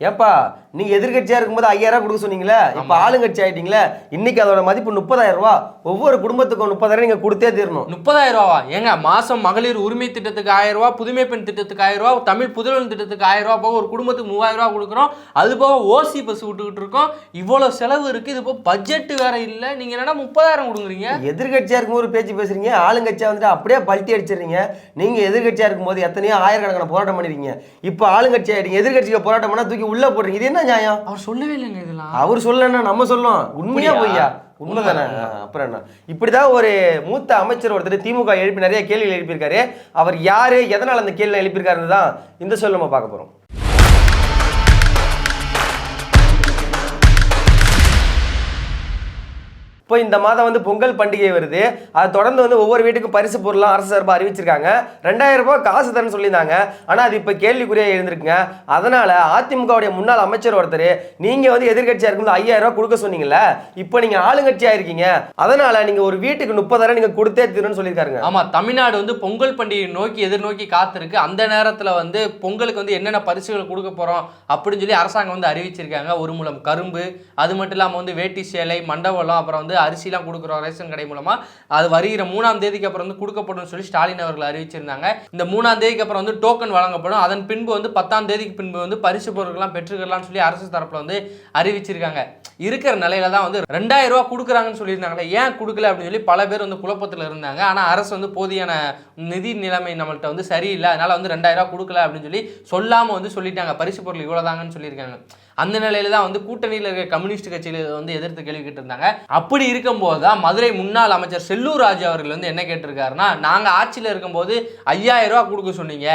ஏப்பா நீங்க எதிர்கட்சியா இருக்கும்போது ஐயாயிரம் கொடுக்க சொன்னீங்களே இப்ப ஆளுங்கட்சி ஆயிட்டீங்களே இன்னைக்கு அதோட மதிப்பு முப்பதாயிரம் ரூபாய் ஒவ்வொரு குடும்பத்துக்கும் முப்பதாயிரம் நீங்க கொடுத்தே தீரணும். முப்பதாயிரம் ரூபாவா? ஏங்க மாசம் மகளிர் உரிமை திட்டத்துக்கு ஆயிரம் ரூபா புதுமை பெண் திட்டத்துக்கு ஆயிரம் ரூபா தமிழ் புதுவன் திட்டத்துக்கு ஆயிரம் ரூபா போக ஒரு குடும்பத்துக்கு மூவாயிரம் ரூபா கொடுக்குறோம். அது போக ஓசி பஸ் விட்டுக்கிட்டு இருக்கோம். இவ்வளவு செலவு இருக்கு. இது போக பட்ஜெட் வேற இல்ல. நீங்க என்னன்னா முப்பதாயிரம் கொடுக்குறீங்க? எதிர்கட்சியா இருக்கும்போது பேச்சு பேசுறீங்க. ஆளுங்கட்சியா வந்துட்டு அப்படியே பல்ட்டி அடிச்சிடுறீங்க. நீங்க எதிர்கட்சியா இருக்கும்போது எத்தனையோ ஆயிரக்கணக்கான போராட்டம் பண்ணிருக்கீங்க. இப்போ ஆளுங்கட்சி ஆயிட்டீங்க. எதிர்கட்சிக்கு போராட்டம் பண்ணா தூக்கி உள்ள போடுறீங்க. இது என்ன நியாயம். அவர் சொல்லவே இல்லைங்க இதெல்லாம். அவர் சொல்லனா நம்ம சொல்லணும் உண்மையா? பொய்யா? உண்மைதானே? அப்புறம் என்ன? இப்படிதான் ஒரு மூத்த அமைச்சர் ஒருத்தர் திமுக எழுப்பி நிறைய கேள்விகள் எழுப்பியிருக்காரு. அவர் யாரு எதனால அந்த கேள்வி எழுப்பியிருக்காருன்னு தான் இந்த சொல்ல நம்ம பார்க்க போறோம். இப்போ இந்த மாதம் வந்து பொங்கல் பண்டிகை வருது. அதை தொடர்ந்து வந்து ஒவ்வொரு வீட்டுக்கும் பரிசு பொருளாக அரசு சார்பாக அறிவிச்சிருக்காங்க. ரெண்டாயிரம் ரூபாய் காசு தரேன்னு சொல்லியிருந்தாங்க. ஆனால் அது இப்போ கேள்விக்குறியாக எழுந்திருக்குங்க. அதனால அதிமுகவுடைய முன்னாள் அமைச்சர் ஒருத்தர் நீங்கள் வந்து எதிர்கட்சியாக இருக்கும்போது ஐயாயிரம் ரூபாய் கொடுக்க சொன்னீங்கல்ல? இப்போ நீங்கள் ஆளுங்கட்சியாக இருக்கீங்க. அதனால நீங்கள் ஒரு வீட்டுக்கு முப்பதாயிரம் நீங்கள் கொடுத்தே தீரணும்னு சொல்லியிருக்காருங்க. ஆமாம் தமிழ்நாடு வந்து பொங்கல் பண்டிகை நோக்கி எதிர்நோக்கி காத்திருக்கு. அந்த நேரத்தில் வந்து பொங்கலுக்கு வந்து என்னென்ன பரிசுகள் கொடுக்க போகிறோம் அப்படின்னு சொல்லி அரசாங்கம் வந்து அறிவிச்சிருக்காங்க. ஒரு மூலம் கரும்பு அது மட்டும் இல்லாமல் வந்து வேட்டி சேலை மண்டபம் அப்புறம் வந்து அரிசிலாம் கொடுக்குறோம் ரேஷன் கடை மூலமாக அது வருகிற மூணாம் தேதிக்கு அப்புறம் வந்து கொடுக்கப்படும் சொல்லி ஸ்டாலின் அவர்கள் அறிவிச்சிருந்தாங்க. இந்த மூணாம் தேதிக்கு அப்புறம் வந்து டோக்கன் வழங்கப்படும். அதன் பின்பு வந்து பத்தாம் தேதிக்கு பின்பு வந்து பரிசு பொருட்கள்லாம் பெற்றுக்கலாம்னு சொல்லி அரசு தரப்பில் வந்து அறிவிச்சிருக்காங்க. இருக்கிற நிலையில தான் வந்து ரெண்டாயிரம் ரூபா கொடுக்குறாங்கன்னு சொல்லியிருந்தாங்களே ஏன் கொடுக்கல அப்படின்னு சொல்லி பல பேர் வந்து குழப்பத்தில் இருந்தாங்க. ஆனால் அரசு வந்து போதியான நிதி நிலைமை நம்மள்கிட்ட வந்து சரியில்லை. அதனால வந்து ரெண்டாயிரம் ரூபா கொடுக்கல அப்படின்னு சொல்லி சொல்லாமல் வந்து சொல்லிட்டாங்க. பரிசு பொருள் இவ்வளோதாங்கன்னு சொல்லியிருக்காங்க. அந்த நிலையில தான் வந்து கூட்டணியில் இருக்க கம்யூனிஸ்ட் கட்சியில் வந்து எதிர்த்து கேள்வி கேட்டிருந்தாங்க. அப்படி இருக்கும்போது தான் மதுரை முன்னாள் அமைச்சர் செல்லூர் ராஜு அவர்கள் வந்து என்ன கேட்டிருக்காருன்னா நாங்கள் ஆட்சியில் இருக்கும்போது ஐயாயிரம் ரூபா கொடுக்க சொன்னீங்க.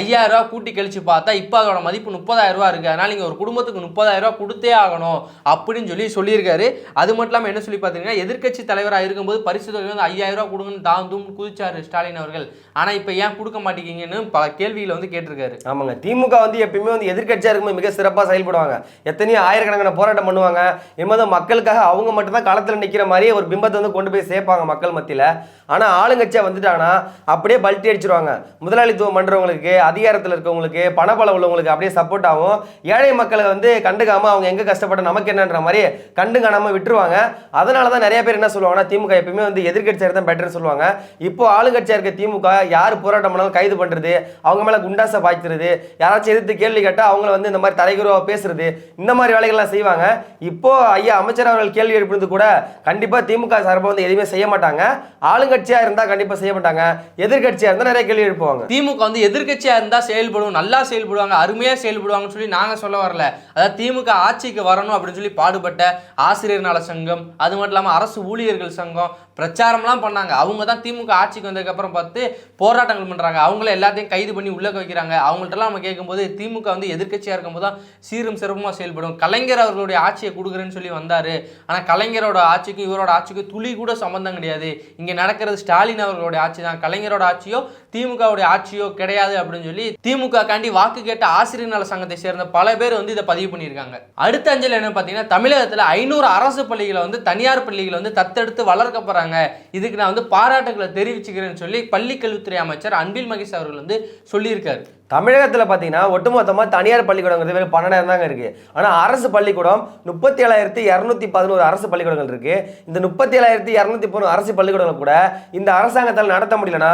ஐயாயிரம் ரூபா கூட்டி கழிச்சு பார்த்தா இப்போ அதோட மதிப்பு முப்பதாயிரம் ரூபா இருக்கு. அதனால் நீங்கள் ஒரு குடும்பத்துக்கு முப்பதாயிரம் ரூபா கொடுத்தே ஆகணும். அப்படின்னு சொல்லி சொல்லியிருக்காரு. அது மட்டும் இல்லாமல் என்ன சொல்லி பார்த்தீங்கன்னா எதிர்க்கட்சி தலைவராக இருக்கும்போது பரிசு தொகை வந்து ஐயாயிரம் ரூபா கொடுங்கன்னு தாந்தும் குதிச்சாரு ஸ்டாலின் அவர்கள். ஆனால் இப்போ ஏன் கொடுக்க மாட்டேங்கிங்கன்னு பல கேள்விகளை வந்து கேட்டிருக்காரு. ஆமாங்க. திமுக வந்து எப்பயுமே வந்து எதிர்க்கட்சியாக இருக்கும்போது மிக சிறப்பாக செயல்படுவாங்க. எத்தனையோ ஆயிரக்கணக்கான போராட்டம் பண்ணுவாங்க. என்பது மக்களுக்காக அவங்க மட்டும்தான் களத்தில் நிற்கிற மாதிரியே ஒரு பிம்பத்தை வந்து கொண்டு போய் சேர்ப்பாங்க மக்கள் மத்தியில். ஆனால் ஆளுங்கட்சியாக வந்துட்டாங்கன்னா அப்படியே பல்ட்டி அடிச்சிருவாங்க. முதலாளித்துவம் பண்ணுறவங்களுக்கு அதிகாரத்தில் இருக்கவங்களுக்கு பணப்பலம் உள்ளவங்களுக்கு அப்படியே சப்போர்ட் ஆகும். ஏழை மக்களை வந்து கண்டுக்காமல் அவங்க எங்கே கஷ்டப்பட்ட நமக்கு என்னன்ற மாதிரி கண்டு காணாமல் விட்டுருவாங்க. அதனால தான் நிறைய பேர் என்ன சொல்லுவாங்கன்னா திமுக எப்பயுமே வந்து எதிர்க்கட்சியாக தான் பெட்டர்னு சொல்லுவாங்க. இப்போ ஆளுங்கட்சியாக இருக்க திமுக யார் போராட்டம் பண்ணாலும் கைது பண்ணுறது அவங்க மேலே குண்டாசை பாய்ச்சுறது யாராச்சும் எதிர்த்து கேள்வி கேட்டால் அவங்கள வந்து இந்த மாதிரி தலைகுருவாக பேசுறது இந்த மாதிரி வேலைகள்லாம் செய்வாங்க. இப்போ ஐயா அமைச்சர் அவர்கள் கேள்வி எழுப்பினது கூட கண்டிப்பாக திமுக சார்பாக வந்து எதுவுமே செய்ய மாட்டாங்க. ஆளுங்கட்சியாக இருந்தால் கண்டிப்பாக செய்ய மாட்டாங்க. எதிர்க்கட்சியாக இருந்தால் நிறைய கேள்வி எழுப்புவாங்க. திமுக வந்து எதிர்க்கட்சியா இருந்தா செயல்படும் நல்லா செயல்படுவாங்க அருமையா செயல்படுவாங்கன்னு சொல்லி நாங்க சொல்ல வரல. அதாவது திமுக ஆட்சிக்கு வரணும் அப்படின்னு சொல்லி பாடுபட்ட ஆசிரியர் நல சங்கம் அது மட்டும் இல்லாம அரசு ஊழியர்கள் சங்கம் பிரச்சாரம்லாம் பண்ணாங்க. அவங்க தான் திமுக ஆட்சிக்கு வந்ததுக்கு அப்புறம் பார்த்து போராட்டங்கள் பண்றாங்க. அவங்கள எல்லாத்தையும் கைது பண்ணி உள்ள வைக்கிறாங்க. அவங்கள்ட்டலாம் நம்ம கேட்கும்போது திமுக வந்து எதிர்க்கட்சியா இருக்கும்போது தான் சீரும் சிறப்புமா செயல்படும். கலைஞர் அவர்களுடைய ஆட்சியை கொடுக்குறேன்னு சொல்லி வந்தார். ஆனா கலைஞரோட ஆட்சிக்கும் இவரோட ஆட்சிக்கும் துளி கூட சம்மந்தம் கிடையாது. இங்க நடக்கிறது ஸ்டாலின் அவர்களுடைய ஆட்சி தான். கலைஞரோட ஆட்சியோ திமுகவுடைய ஆட்சியோ கிடையாது அப்படின்னு சொல்லி திமுக காண்டி வாக்கு கேட்ட ஆசிரியர் நல சங்கத்தை சேர்ந்த பல பேர் வந்து இதை பதிவு பண்ணியிருக்காங்க. அடுத்த அஞ்சல் என்ன பார்த்தீங்கன்னா தமிழகத்தில் ஐநூறு அரசு பள்ளிகளை வந்து தனியார் பள்ளிகளை வந்து தத்தெடுத்து வளர்க்க போறாங்க. இதுக்கு நான் வந்து பாராட்டுகளை தெரிவிச்சுக்கிறேன்னு சொல்லி பள்ளிக்கல்வித்துறை அமைச்சர் அன்பில் மகேஷ் அவர்கள் வந்து சொல்லியிருக்காரு. தமிழகத்தில் பார்த்தீங்கன்னா ஒட்டுமொத்தமாக தனியார் பள்ளிக்கூடங்கிறது வெறும் பன்னெண்டாயிரம் தாங்க இருக்குது ஆனால் அரசு பள்ளிக்கூடம் முப்பத்தி ஏழாயிரத்தி இரநூத்தி பதினோரு அரசு பள்ளிக்கூடங்கள் இருக்குது இந்த முப்பத்தி ஏழாயிரத்தி இரநூத்தி பதினோரு அரசு பள்ளிக்கூடங்கள் கூட இந்த அரசாங்கத்தால் நடத்த முடியலன்னா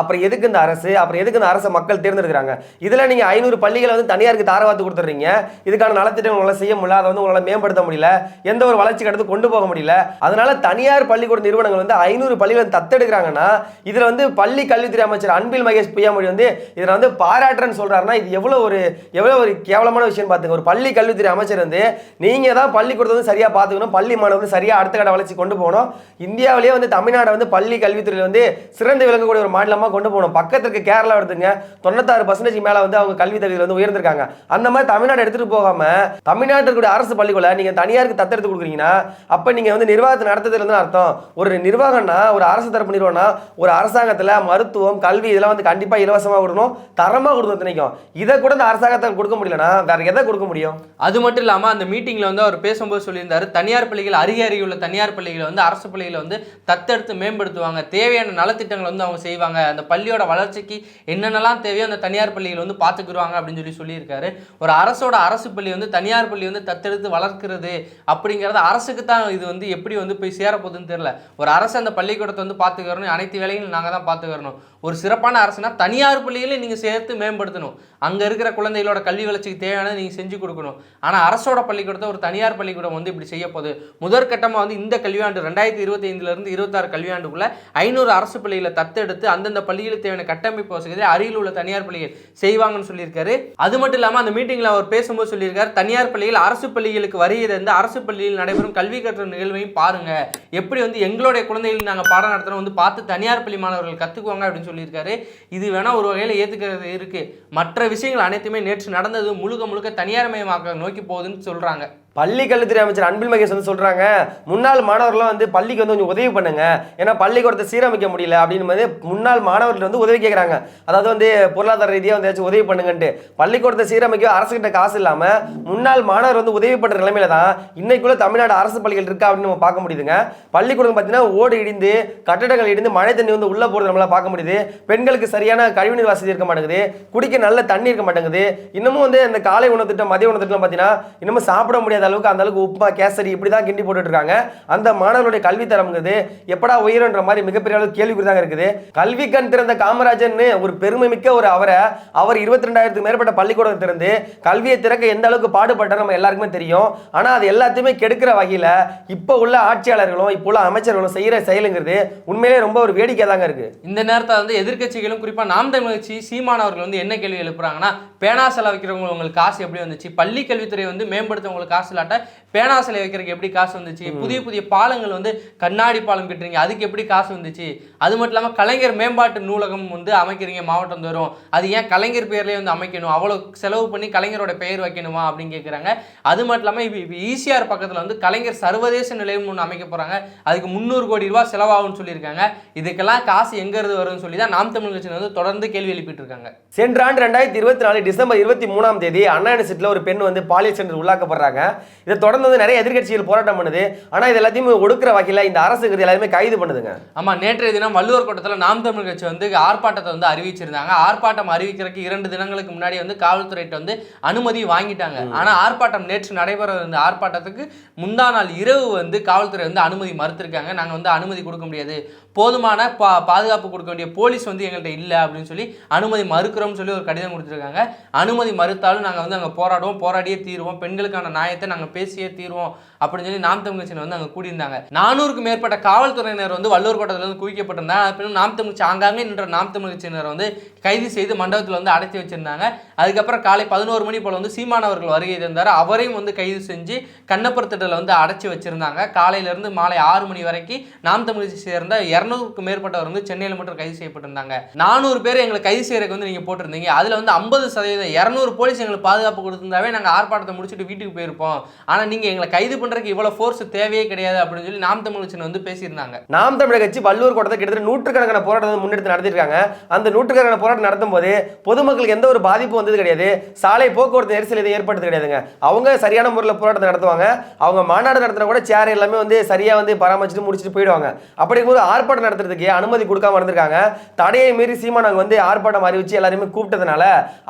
அப்புறம் எதுக்கு இந்த அரசு? அப்புறம் எதுக்கு இந்த அரசை மக்கள் தேர்ந்தெடுக்கிறாங்க? இதில் நீங்கள் ஐநூறு பள்ளிகளை வந்து தனியாருக்கு தாரவாத்து கொடுத்துட்றீங்க. இதுக்கான நலத்திட்டம் உங்களால் செய்ய முடியல அதை வந்து உங்களால் மேம்படுத்த முடியல எந்த ஒரு வளர்ச்சி கடந்து கொண்டு போக முடியல. அதனால தனியார் பள்ளிக்கூட நிறுவனங்கள் வந்து ஐநூறு பள்ளிகளை தத்தெடுக்கிறாங்கன்னா இதில் வந்து பள்ளி கல்வித்துறை அமைச்சர் அன்பில் மகேஷ் பொய்யாமொழி வந்து இதில் வந்து பாராட்டுறேன்னு சொல்கிறாருன்னா இது எவ்வளோ ஒரு எவ்வளோ ஒரு கேவலமான விஷயம் பார்த்துங்க. ஒரு பள்ளி கல்வித்துறை அமைச்சர் வந்து நீங்கள் தான் பள்ளிக்கூடத்தை வந்து சரியாக பார்த்துக்கணும் பள்ளி மாணவர்கள் சரியாக அடுத்த கட்ட வளர்ச்சி கொண்டு போகணும். இந்தியாவிலேயே வந்து தமிழ்நாடு வந்து பள்ளி கல்வித்துறையில் வந்து சிறந்து விளங்கக்கூடிய ஒரு மாநிலமாக கொண்டு போகணும். பக்கத்திற்கு கேரளா எடுத்துங்க. தொண்ணூத்தாறு பர்சன்டேஜ் மேலே வந்து அவங்க கல்வி தகுதியில் வந்து உயர்ந்திருக்காங்க. அந்த மாதிரி தமிழ்நாடு எடுத்துட்டு போகாம தமிழ்நாட்டில் இருக்கக்கூடிய அரசு பள்ளிக்கூட நீங்கள் தனியாருக்கு தத்தெடுத்து கொடுக்குறீங்கன்னா அப்போ நீங்கள் வந்து நிர்வாகத்தை நடத்துறதுலேருந்து அர்த்தம். ஒரு நிர்வாகம்னா ஒரு அரசு தரப்பு நிறுவனம் ஒரு அரசாங்கத்தில் மருத்துவம் கல்வி இதெல்லாம் வந்து கண்டிப்பாக இலவசமாக கொடுக்கணும். தரமாக கொடுக்கணும் தினைக்கும் இதை கூட இந்த அரசாங்கத்தை கொடுக்க முடியலன்னா வேற எதை கொடுக்க முடியும்? அது மட்டும் இல்லாமல் அந்த மீட்டிங்கில் வந்து அவர் பேசும்போது சொல்லியிருந்தார் தனியார் பள்ளிகள் அருகே அருகே உள்ள தனியார் பள்ளிகளை வந்து அரசு பள்ளிகளை வந்து தத்தெடுத்து மேம்படுத்துவாங்க. தேவையான நலத்திட்டங்களை வந்து அவங்க செய்வாங்க. அந்த பள்ளியோட வளர்ச்சிக்கு என்னென்னலாம் தேவையோ அந்த தனியார் பள்ளிகள் வந்து பார்த்துக்குருவாங்க அப்படின்னு சொல்லி சொல்லியிருக்காரு. ஒரு அரசோட அரசு பள்ளி வந்து தனியார் பள்ளி வந்து தத்தெடுத்து வளர்க்கிறது அப்படிங்கிறது அரசுக்கு தான் இது வந்து எப்படி வந்து போய் சேரப்போகுதுன்னு தெரியல. ஒரு அரசு அந்த பள்ளிக்கூடத்தை வந்து பார்த்துக்கிறணும். அனைத்து வேலைகளும் நாங்கள் தான் பார்த்துக்கிறணும். ஒரு சிறப்பான அரசுனா தனியார் பள்ளிகளை நீங்கள் சேர்த்து மேம்படுத்தணும். அங்கே இருக்கிற குழந்தைகளோட கல்வி வளர்ச்சிக்கு தேவையானதை நீங்கள் செஞ்சு கொடுக்கணும். ஆனால் அரசோட பள்ளிக்கூடத்தை ஒரு தனியார் பள்ளிக்கூடம் வந்து இப்படி செய்ய போகுது. முதற்கட்டமாக வந்து இந்த கல்வியாண்டு ரெண்டாயிரத்தி இருபத்தி ஐந்துலேருந்து இருபத்தாறு கல்வியாண்டுக்குள்ளே ஐநூறு அரசு பள்ளிகளை தத்தெடுத்து அந்தந்த பள்ளிகளுக்கு தேவையான கட்டமைப்பு வசதியை அருகில் உள்ள தனியார் பள்ளிகள் செய்வாங்கன்னு சொல்லியிருக்காரு. அது மட்டும் இல்லாமல் அந்த மீட்டிங்கில் அவர் பேசும்போது சொல்லியிருக்காரு தனியார் பள்ளிகள் அரசு பள்ளிகளுக்கு வருகிறது வந்து அரசு பள்ளியில் நடைபெறும் கல்வி கற்ற நிகழ்வையும் பாருங்க. எப்படி வந்து எங்களுடைய குழந்தைகள் நாங்கள் பாடம் நடத்துகிறோம் வந்து பார்த்து தனியார் பள்ளி மாணவர்கள் கற்றுக்குவாங்க அப்படின்னு சொல்லியிருக்காரு. இது வேணால் ஒரு வகையில் ஏற்றுக்கிறது இருக்குது மற்ற விஷயங்கள் அனைத்துமே நேற்று நடந்தது முழுக்க முழுக்க தனியார் மயமாக்க நோக்கி போகுதுன்னு சொல்கிறாங்க பள்ளி கல்வித்துறை அமைச்சர் அன்பில் மகேஷ் வந்து சொல்கிறாங்க முன்னாள் மாணவர்கள்லாம் வந்து பள்ளிக்கு வந்து கொஞ்சம் உதவி பண்ணுங்க. ஏன்னா பள்ளிக்கூடத்தை சீரமைக்க முடியல. அப்படின்னு வந்து முன்னாள் மாணவர்கள் வந்து உதவி கேட்குறாங்க அதாவது வந்து பொருளாதார ரீதியாக வந்து ஏதாச்சும் உதவி பண்ணுங்கன்ட்டு. பள்ளிக்கூடத்தை சீரமைக்க அரசுகிட்ட காசு இல்லாமல் முன்னாள் மாணவர் வந்து உதவி பண்ணுற நிலைமையில தான் இன்னைக்குள்ள தமிழ்நாடு அரசு பள்ளிகள் இருக்கா அப்படின்னு நம்ம பார்க்க முடியுதுங்க. பள்ளிக்கூடம் பார்த்தீங்கன்னா ஓடு இடிந்து கட்டடங்கள் இடிந்து மழை தண்ணி வந்து உள்ளே போகிறது நம்மளால் பார்க்க முடியுது. பெண்களுக்கு சரியான கழிவுநீர் வசதி இருக்க மாட்டேங்குது. குடிக்க நல்ல தண்ணி இருக்க மாட்டேங்குது. இன்னமும் வந்து இந்த காலை உணவு திட்டம் மதிய உணவு திட்டம் பார்த்தீங்கன்னா இன்னமும் சாப்பிட முடியாத அளவுக்கு அந்த அளவுக்கு உப்புமா கேசரி இப்படி தான் கிண்டி போட்டுட்டு இருக்காங்க அந்த மாணவர்களுடைய கல்வி தரம்ங்கிறது எப்படா உயரன்ற மாதிரி மிகப்பெரிய அளவு கேள்விக்குறிதாங்க இருக்குது. கல்வி கண் திறந்த காமராஜன் ஒரு பெருமை மிக்க ஒரு அவரை அவர் இருபத்தி ரெண்டாயிரத்துக்கு மேற்பட்ட பள்ளிக்கூடம் திறந்து கல்வியை திறக்க எந்த அளவுக்கு பாடுபட்டார் நம்ம எல்லாருக்குமே தெரியும். ஆனால் அது எல்லாத்தையுமே கெடுக்கிற வகையில் இப்போ உள்ள ஆட்சியாளர்களும் இப்போ உள்ள அமைச்சர்களும் செய்கிற செயலுங்கிறது உண்மையிலே ரொம்ப ஒரு வேடிக்கை தாங்க இருக்கு. இந்த நேரத்தில் வந்து எதிர்க்கட்சிகளும் குறிப்பாக நாம் தமிழ் கட்சி சீமானவர்கள் வந்து என்ன கேள்வி எழுப்புறாங்கன்னா பேனா செலவிக்கிறவங்க உங்களுக்கு காசு எப்படி வந்துச்சு? பள்ளி கல்வித்துறை வந்து மேம்படுத்தவங்களுக்கு காசு இல்லாட்ட பேனா சிலை வைக்கிறதுக்கு எப்படி காசு வந்துச்சு? புதிய புதிய பாலங்கள் வந்து கண்ணாடி பாலம் கட்டுறீங்க அதுக்கு எப்படி காசு வந்துச்சு? அது மட்டும் இல்லாமல் கலைஞர் மேம்பாட்டு நூலகம் வந்து அமைக்கிறீங்க மாவட்டம் தோறும் அது ஏன் கலைஞர் பேர்லேயே வந்து அமைக்கணும்? அவ்வளோ செலவு பண்ணி கலைஞரோட பெயர் வைக்கணுமா அப்படின்னு கேட்குறாங்க அது மட்டும் இல்லாமல் இப்போ இப்போ ஈசிஆர் பக்கத்தில் வந்து கலைஞர் சர்வதேச நிலையம் ஒன்று அமைக்க போகிறாங்க அதுக்கு முந்நூறு கோடி ரூபாய் செலவாகும்னு சொல்லியிருக்காங்க. இதுக்கெல்லாம் காசு எங்கேருந்து வரும்னு சொல்லி தான் நாம் தமிழ் கட்சி வந்து தொடர்ந்து கேள்வி எழுப்பிட்டு இருக்காங்க. சென்ற ஆண்டு ரெண்டாயிரத்தி இருபத்தி நாலு டிசம்பர் இருபத்தி மூணாம் தேதி அண்ணா யூனிவர்சிட்டியில் ஒரு பெண் வந்து பாலியல் சென்று உள்ளாக்கப்படுறாங்க. இதை தொடர்ந்து வந்து நிறைய எதிர்க்கட்சிகள் போராட்டம் பண்ணுது. ஆனால் இது எல்லாத்தையும் ஒடுக்குற வகையில் இந்த அரசுங்கிறது எல்லாருமே கைது பண்ணுதுங்க. ஆமாம் நேற்றைய தினம் வள்ளுவர் கோட்டத்தில் நாம் தமிழ் கட்சி வந்து ஆர்ப்பாட்டத்தை வந்து அறிவிச்சிருந்தாங்க. ஆர்ப்பாட்டம் அறிவிக்கிறதுக்கு இரண்டு தினங்களுக்கு முன்னாடி வந்து காவல்துறையிட்ட வந்து அனுமதி வாங்கிட்டாங்க. ஆனால் ஆர்ப்பாட்டம் நேற்று நடைபெற இருந்த ஆர்ப்பாட்டத்துக்கு முந்தா நாள் இரவு வந்து காவல்துறை வந்து அனுமதி மறுத்திருக்காங்க. நாங்கள் வந்து அனுமதி கொடுக்க முடியாது. போதுமான பா பாதுகாப்பு கொடுக்க வேண்டிய போலீஸ் வந்து எங்கள்கிட்ட இல்லை அப்படின்னு சொல்லி அனுமதி மறுக்கிறோம்னு சொல்லி ஒரு கடிதம் கொடுத்துருக்காங்க. அனுமதி மறுத்தாலும் நாங்கள் வந்து அங்கே போராடுவோம் போராடியே தீருவோம். பெண்களுக்கான நியாயத்தை நாங்கள் பேசியே தீருவோம். அப்படின்னு சொல்லி நாம் தமிழ் கட்சியினர் வந்து அங்கே கூடியிருந்தாங்க. நானூறுக்கு மேற்பட்ட காவல்துறையினர் வந்து வள்ளூர் கோட்டத்தில் வந்து குவிக்கப்பட்டிருந்தாங்க பின்னர் நாம் தமிழ் கட்சி ஆங்காங்கே நின்ற நாம் தமிழ் கட்சியினர் வந்து கைது செய்து மண்டபத்தில் வந்து அடைத்து வச்சிருந்தாங்க. அதுக்கப்புறம் காலை பதினோரு மணி போல் வந்து சீமானவர்கள் வருகை தந்தார். அவரையும் வந்து கைது செஞ்சு கண்ணப்புறத்திட்டத்தில் வந்து அடைச்சி வச்சிருந்தாங்க. காலையிலேருந்து மாலை ஆறு மணி வரைக்கும் நாம் தமிழ் கட்சி சேர்ந்த இரநூறுக்கு மேற்பட்டவர் வந்து சென்னையில் மட்டும் கைது செய்யப்பட்டிருந்தாங்க. நானூறு பேர் எங்களை கைது செய்யறதுக்கு வந்து நீங்கள் போட்டிருந்தீங்க. அதில் வந்து ஐம்பது சதவீதம் இரநூறு போலீஸ் எங்களுக்கு பாதுகாப்பு கொடுத்துருந்தாவே நாங்கள் ஆர்ப்பாட்டத்தை முடிச்சுட்டு வீட்டுக்கு போயிருப்போம். ஆனால் நீங்கள் எங்களை கைது பண்ணுறதுக்கு இவ்வளோ ஃபோர்ஸ் தேவையே கிடையாது அப்படின்னு சொல்லி நாம் தமிழ் கட்சியினர் வந்து பேசியிருந்தாங்க. நாம் தமிழ் கட்சி வள்ளூர் கோட்டத்தை கிட்டத்தட்ட நூற்றுக்கணக்கான போராட்டத்தை முன்னெடுத்து நடத்திருக்காங்க அந்த நூற்றுக்கணக்கான போராட்டம் நடத்தும் போது பொதுமக்களுக்கு எந்த ஒரு பாதிப்பும் வந்தது கிடையாது. சாலை போக்குவரத்து நெரிசல் எதுவும் ஏற்படுறது கிடையாதுங்க. அவங்க சரியான முறையில் போராட்டத்தை நடத்துவாங்க. அவங்க மாநாடு நடத்தினா கூட சேர் எல்லாமே வந்து சரியா வந்து பராமரிச்சுட்டு முடிச்சுட்டு போயிடுவாங்க. அப்படி இருக்கும்போது ஆர்ப்பாட்டம் நடத்துறதுக்கு அனுமதி கொடுக்காம இருந்திருக்காங்க தடையை மீறி சீமானாங்க வந்து ஆர்ப்பாட்டம் அறிவிச்சு எல்லாருமே கூப்பிட்டதுனால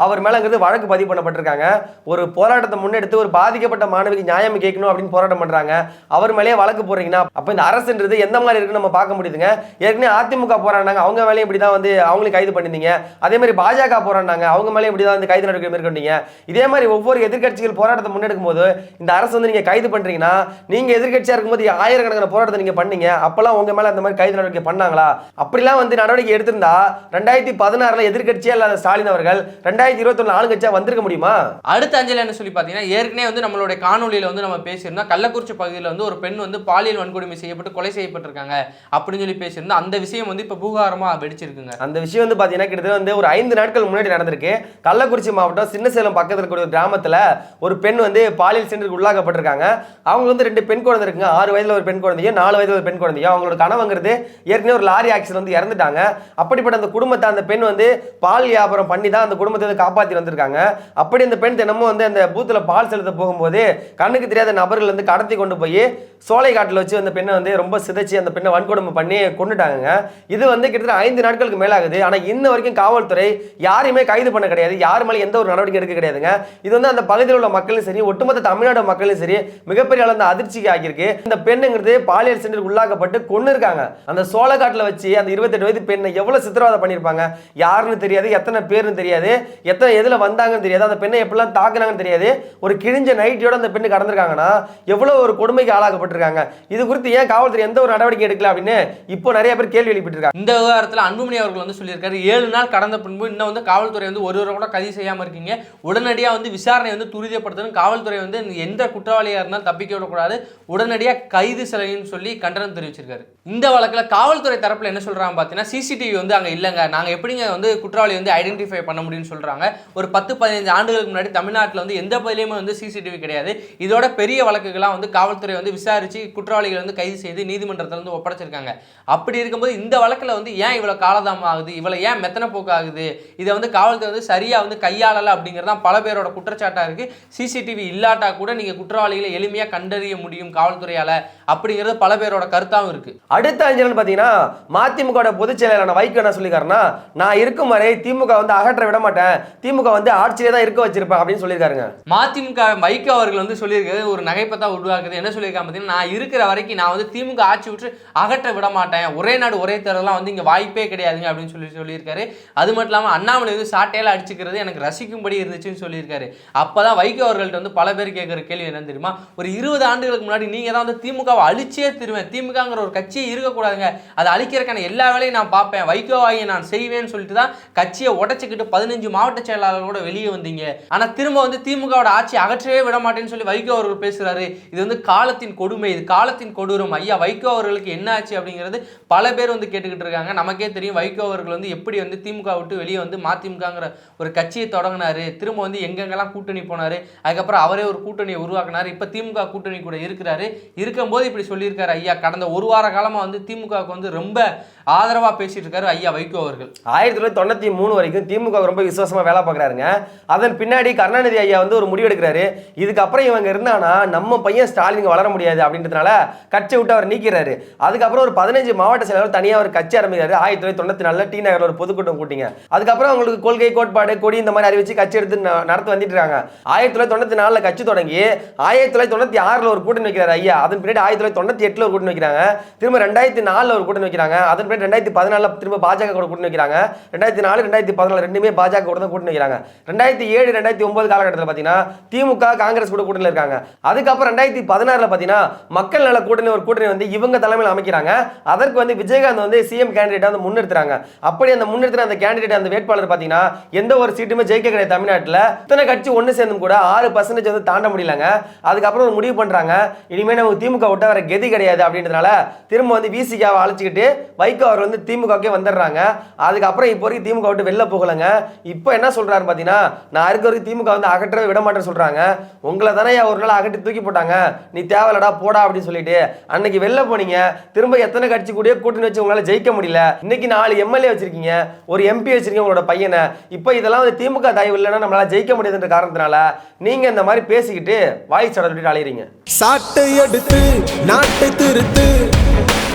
அவர் மேலங்கிறது வழக்கு பதிவு பண்ணப்பட்டிருக்காங்க. ஒரு போராட்டத்தை முன்னெடுத்து ஒரு பாதிக்கப்பட்ட மாணவிக்கு நியாயம் கேட்கணும் அப்படின்னு போராட்டம் பண்றாங்க. அவர் மேலேயே வழக்கு போடுறீங்கன்னா அப்ப இந்த அரசுன்றது எந்த மாதிரி இருக்குன்னு நம்ம பார்க்க முடியுதுங்க. ஏற்கனவே அதிமுக போராடினாங்க. அவங்க மேலேயும் இப்படி தான் வந்து அவங்களுக்கு கைது பண்ணிருந்தீங்க அதே மாதிரி பாஜக போராடினாங்க. அவங்க மேலேயும் இப்படி தான் வந்து கைது நடவடிக்கை மேற்கொண்டீங்க. இதே மாதிரி ஒவ்வொரு எதிர்க்கட்சிகள் போராட்டத்தை முன்னெடுக்கும் போது இந்த அரசு வந்து நீங்க கைது பண்றீங்கன்னா நீங்க எதிர்க்கட்சியா இருக்கும்போது ஆயிரக்கணக்கான போராட்டத்தை நீங்க பண்ணீங்க. அப்பெல்லாம் உங்க மேல அந்த மாதிரி கைது நடவடிக்கை பண்ணாங்களா? அப்படிலாம் வந்து நடவடிக்கை எடுத்திருந்தா ரெண்டாயிரத்தி பதினாறுல எதிர்க்கட்சியா இல்லாத ஸ்டாலின் அவர்கள் ரெண்டாயிரத்தி இருபத்தி ஆளுங்கட்சியா வந்திருக்க முடியுமா? அடுத்த அஞ்சலி என்ன சொல்லி பார்த்தீங்கன்னா ஏற்கனவே வந்து நம்மளுடைய காணொலியில் வந்து நம்ம பேசியிருந்தோம். கள்ளக்குறிச்சி பகுதியில் வந்து ஒரு பெண் வந்து பாலியல் வன்கொடுமை செய்யப்பட்டு கொலை செய்யப்பட்டிருக்காங்க அப்படின்னு சொல்லி பேசியிருந்தோம் அந்த விஷயம் வந்து இப்போ பூகாரமாக வெடிச்சிருக்குங்க. அந்த விஷயம் வந்து பார்த்தீங்கன்னா கிட்டத்தட்ட வந்து ஒரு ஐந்து நாட்கள் முன்னாடி நடந்திருக்கு. கள்ளக்குறிச்சி மாவட்டம் சின்னசேலம் பக்கத்தில் இருக்கக்கூடிய ஒரு கிராமத்தில் ஒரு பெண் வந்து பாலியல் சென்டருக்கு உள்ளாக்கப்பட்டிருக்காங்க. அவங்க வந்து ரெண்டு பெண் குழந்தை இருக்குங்க. ஆறு வயதில் ஒரு பெண் குழந்தையும் நாலு வயதில் ஒரு பெண் குழந்தையும் அவங்களோட கனவுங்கிறது ஏற்கனவே ஒரு லாரி ஆக்சிடென்ட் வந்து இறந்துட்டாங்க. அப்படிப்பட்ட அந்த குடும்பத்தை அந்த பெண் வந்து பால் வியாபாரம் பண்ணி தான் அந்த குடும்பத்தை வந்து காப்பாற்றி வந்திருக்காங்க. அப்படி அந்த பெண் தினமும் வந்து அந்த பூத்தில் பால் செலுத்த போகும்போது கண்ணுக்கு தெரியாத நபர்கள் வந்து வந்து கடத்தி கொண்டு போய் சோலை காட்டில் வச்சு அந்த பெண்ணை வந்து ரொம்ப சிதைச்சு அந்த பெண்ணை வன்கொடுமை பண்ணி கொண்டுட்டாங்க இது வந்து கிட்டத்தட்ட ஐந்து நாட்களுக்கு மேலாகுது. ஆனால் இன்ன வரைக்கும் காவல்துறை யாரையுமே கைது பண்ண கிடையாது. யார் மேலே எந்த ஒரு நடவடிக்கை எடுக்க கிடையாதுங்க. இது வந்து அந்த பகுதியில் உள்ள மக்களும் சரி ஒட்டுமொத்த தமிழ்நாடு மக்களும் சரி மிகப்பெரிய அளவு அதிர்ச்சிக்கு ஆகியிருக்கு. இந்த பெண்ணுங்கிறது பாலியல் சென்று உள்ளாக்கப்பட்டு கொண்டு இருக்காங்க அந்த சோழக்காட்டில் வச்சு அந்த இருபத்தெட்டு வயது பெண்ணை எவ்வளோ சித்திரவதை பண்ணியிருப்பாங்க? யாருன்னு தெரியாது. எத்தனை பேர்னு தெரியாது. எத்தனை எதில் வந்தாங்கன்னு தெரியாது. அந்த பெண்ணை எப்படிலாம் தாக்குனாங்கன்னு தெரியாது. ஒரு கிழிஞ்ச நைட்டியோட அந்த பெண்ணு கடந்திருக்காங்கன்னா எவ்வளோ ஒரு கொடுமைக்கு ஆளாக்கப்பட்டிருக்காங்க. இது குறித்து ஏன் காவல்துறை எந்த ஒரு நடவடிக்கை எடுக்கல அப்படின்னு இப்போ நிறைய பேர் கேள்வி எழுப்பிட்டு இந்த விவகாரத்தில் அன்புமணி அவர்கள் வந்து சொல்லியிருக்காரு ஏழு நாள் கடந்த பின்பு இன்னும் வந்து காவல்துறை வந்து ஒருவரை கூட கைது செய்யாமல் இருக்கீங்க. உடனடியாக வந்து விசாரணை வந்து துரிதப்படுத்தணும். காவல்துறை வந்து எந்த குற்றவாளியாக இருந்தாலும் தப்பிக்க விடக்கூடாது. உடனடியாக கைது சிலைன்னு சொல்லி கண்டனம் தெரிவிச்சிருக்காரு. இந்த வழக்கில் காவல்துறை தரப்பில் என்ன சொல்கிறாங்க பார்த்தீங்கன்னா சிசிடிவி வந்து அங்கே இல்லைங்க. நாங்கள் எப்படிங்க வந்து குற்றவாளி வந்து ஐடென்டிஃபை பண்ண முடியும்னு சொல்கிறாங்க ஒரு பத்து பதினஞ்சு ஆண்டுகளுக்கு முன்னாடி தமிழ்நாட்டில் வந்து எந்த பகுதியிலுமே வந்து சிசிடிவி கிடையாது. இதோட பெரிய வழக்குகள்லாம் வந்து காவல்துறை வந்து விசாரித்து குற்றவாளிகளை வந்து கைது செய்து நீதிமன்றத்தில் வந்து ஒப்படைச்சிருக்காங்க. அப்படி இருக்கும்போது இந்த வழக்கில் வந்து ஏன் இவ்வளோ காலதாமம் ஆகுது? இவ்வளோ ஏன் மெத்தனை போக்கு ஆகுது? இதை வந்து காவல்துறை வந்து சரியாக வந்து கையாளலை அப்படிங்கிறது தான் பல பேரோட குற்றச்சாட்டாக இருக்குது சிசிடிவி இல்லாட்டா கூட நீங்கள் குற்றவாளிகளை எளிமையாக கண்டறிய முடியும் காவல்துறையால் அப்படிங்கிறது பல பேரோட கருத்தாகவும் இருக்குது அடுத்த அஞ்சலன் பார்த்தீங்கன்னா மதிமுக பொதுச் செயலாளர் வைகோ என்ன சொல்லியிருக்காருன்னா நான் இருக்கும் வரை திமுக வந்து அகற்ற விட மாட்டேன். திமுக வந்து ஆட்சியிலே தான் இருக்க வச்சிருப்பேன் அப்படின்னு சொல்லியிருக்காருங்க. மதிமுக வைகோ அவர்கள் வந்து சொல்லியிருக்கிறது ஒரு நகைப்பை தான் உருவாக்குது. என்ன சொல்லியிருக்காங்க பார்த்தீங்கன்னா நான் இருக்கிற வரைக்கும் நான் வந்து திமுக ஆட்சி விட்டு அகற்ற விட மாட்டேன். ஒரே நாடு ஒரே தேர்தலாம் வந்து இங்கே வாய்ப்பே கிடையாதுங்க அப்படின்னு சொல்லி சொல்லியிருக்காரு. அது மட்டும் இல்லாமல் அண்ணாமலை வந்து சாட்டையால் அடிச்சுக்கிறது எனக்கு ரசிக்கும்படி இருந்துச்சுன்னு சொல்லியிருக்காரு. அப்போ தான் வைகோ அவர்கள்ட்ட வந்து பல பேர் கேட்குற கேள்வி என்னன்னு தெரியுமா? ஒரு இருபது ஆண்டுகளுக்கு முன்னாடி நீங்கள் தான் வந்து திமுகவை அழிச்சே திருவேன். திமுகங்கிற ஒரு கட்சியே இருக்கக்கூடாதுங்க. அதை அழிக்கிறக்கான எல்லா வேலையும் நான் பார்ப்பேன். வைகோ ஆகிய நான் செய்வேன்னு சொல்லிட்டு தான் கட்சியை உடச்சிக்கிட்டு பதினஞ்சு மாவட்ட செயலாளர்களோட வெளியே வந்தீங்க. ஆனால் திரும்ப வந்து திமுகவோட ஆட்சி அகற்றவே விட மாட்டேன்னு சொல்லி வைகோ அவர்கள் பேசுகிறாரு இது வந்து காலத்தின் கொடுமை இது காலத்தின் கொடூரம். ஐயா வைகோ அவர்களுக்கு என்ன ஆச்சு அப்படிங்கிறது பல பேர் வந்து கேட்டுக்கிட்டு இருக்காங்க. நமக்கே தெரியும் வைகோ அவர்கள் வந்து எப்படி வந்து திமுக விட்டு வெளியே வந்து மதிமுகங்கிற ஒரு கட்சியை தொடங்கினாரு. திரும்ப வந்து எங்கெங்கெல்லாம் கூட்டணி போனார். அதுக்கப்புறம் அவரே ஒரு கூட்டணியை உருவாக்குனாரு. இப்போ திமுக கூட்டணி கூட இருக்கிறாரு. இருக்கும்போது இப்படி சொல்லியிருக்காரு ஐயா. கடந்த ஒரு வார காலமாக வந்து திமுகவுக்கு வந்து ரொம்ப ஆதரவாக பேசிட்டு இருக்காரு ஐயா வைகோ அவர்கள். ஆயிரத்தி தொள்ளாயிரத்தி தொண்ணூற்றி மூணு வரைக்கும் திமுக ரொம்ப விசுவாசமாக வேலை பார்க்குறாருங்க. அதன் பின்னாடி கருணாநிதி ஐயா வந்து ஒரு முடிவு எடுக்கிறாரு இதுக்கப்புறம் இவங்க இருந்தானா நம்ம பையன் ஸ்டாலின் வளர முடியாது அப்படின்றதுனால கட்சி விட்டு அவர் நீக்கிறாரு. அதுக்கப்புறம் ஒரு பதினஞ்சு மாவட்ட செயலாளர் தனியாக ஒரு கட்சி ஆரம்பிக்கிறாரு. ஆயிரத்தி தொள்ளாயிரத்தி தொண்ணூற்றி நாலில் டி நகரில் ஒரு பொதுக்கூட்டம் கூட்டிங்க. அதுக்கப்புறம் அவங்களுக்கு கொள்கை கோட்பாடு கொடி இந்த மாதிரி அறிவிச்சு கட்சி எடுத்து ந- நடத்தி வந்துட்டு இருக்காங்க. ஆயிரத்தி தொள்ளாயிரத்தி தொண்ணூற்றி நாலில் கட்சி தொடங்கி ஆயிரத்தி தொள்ளாயிரத்தி தொண்ணூற்றி ஆறில் ஒரு கூட்டணி வைக்கிறாரு ஐயா. அதன் பின்னாடி ஆயிரத்தி தொள்ளாயிரத்தி தொண்ணூற்றி எட்டில் ஒரு கூட்டணி வைக்கிறாங்க. திரும்ப ரெண்டாயிரத்தி நாலில் ஒரு கூட்டணி வைக்கிறாங்க. அதன் பின்னாடி ரெண்டாயிரத்தி பதினாலில் திரும்ப பாஜக கூட கூட்டணி வைக்கிறாங்க. ரெண்டாயிரத்தி நாலு ரெண்டாயிரத்தி பதினாலு ரெண்டுமே பாஜக கூட தான் கூட்டணி வைக்கிறாங்க. ரெண்டாயிரத்தி ஏழு ரெண்டாயிரத்தி ஒன்பது காலகட்டத்தில் பார்த்தீங்கன்னா திமுக காங்கிரஸ் கூட கூட்டணியில் இருக்காங்க. அதுக்கப்புறம் ரெண்டாயிரத்தி பதினாறில் பார்த்தீங்கன்னா மக்கள் நல கூட்டணி ஒரு கூட்டணி வந்து இவங்க தலைமையில் அமைக்கிறாங்க. அதற்கு வந்து விஜயகாந்த் வந்து சிஎம் கேண்டிடேட் வந்து முன்னிறுத்துறாங்க. அப்படி அந்த முன்னிறுத்துற அந்த கேண்டிடேட் அந்த வேட்பாளர் பார்த்தீங்கன்னா எந்த ஒரு சீட்டுமே ஜெயிக்க கிடையாது தமிழ்நாட்டில். இத்தனை கட்சி ஒன்று சேர்ந்தும் கூட ஆறு பர்சன்டேஜ் வந்து தாண்ட முடியலங்க. அதுக்கப்புறம் ஒரு முடிவு பண்றாங்க. இனிமேல் நமக்கு திமுக விட்டா வேற கதி கிடையாது அப்படின்றதுனால திரும்ப வந்து விசிகாவை அழைச்சிக்கிட்டு வைகோ அவர் வந்து திமுகவுக்கே வந்துடுறாங்க. அதுக்கப்புறம் இப்போ வரைக்கும் திமுக விட்டு வெளில போகலைங்க. இப்போ என்ன சொல்றாரு பார்த்தீங்கன்னா நான் இருக்க வரைக்கும் திமுக வந்து அகற்றவே விட மாட்டேன்னு சொல்றாங்க. உங்களை தானே ஒரு நாள் அகட்டி தூக்கி போட்டாங்க. நீ தேவையில்லடா போடா அப்படின்னு சொல்லிட்டு. அன்னைக்கு வெளில போனீங்க. திரும்ப எத்தனை கட்சி கூடயே கூட்டணி வச்சு உங்களால ஜெயிக்க முடியல. இன்னைக்கு நாலு எம்எல்ஏ வச்சிருக்கீங்க. ஒரு எம்பி வச்சிருக்கீங்க உங்களோட பையனை. இப்போ இதெல்லாம் வந்து திமுக தயவு இல்லைன்னா நம்மளால ஜெயிக்க முடியாதுன்ற காரணத்தினால நீங்க இந்த மாதிரி பேசிக்கிட்டு வாய் சடல் சொல்லிட்டு அலையிறீங்க. சாட்டை எடுத்து நாட்டை திருத்து.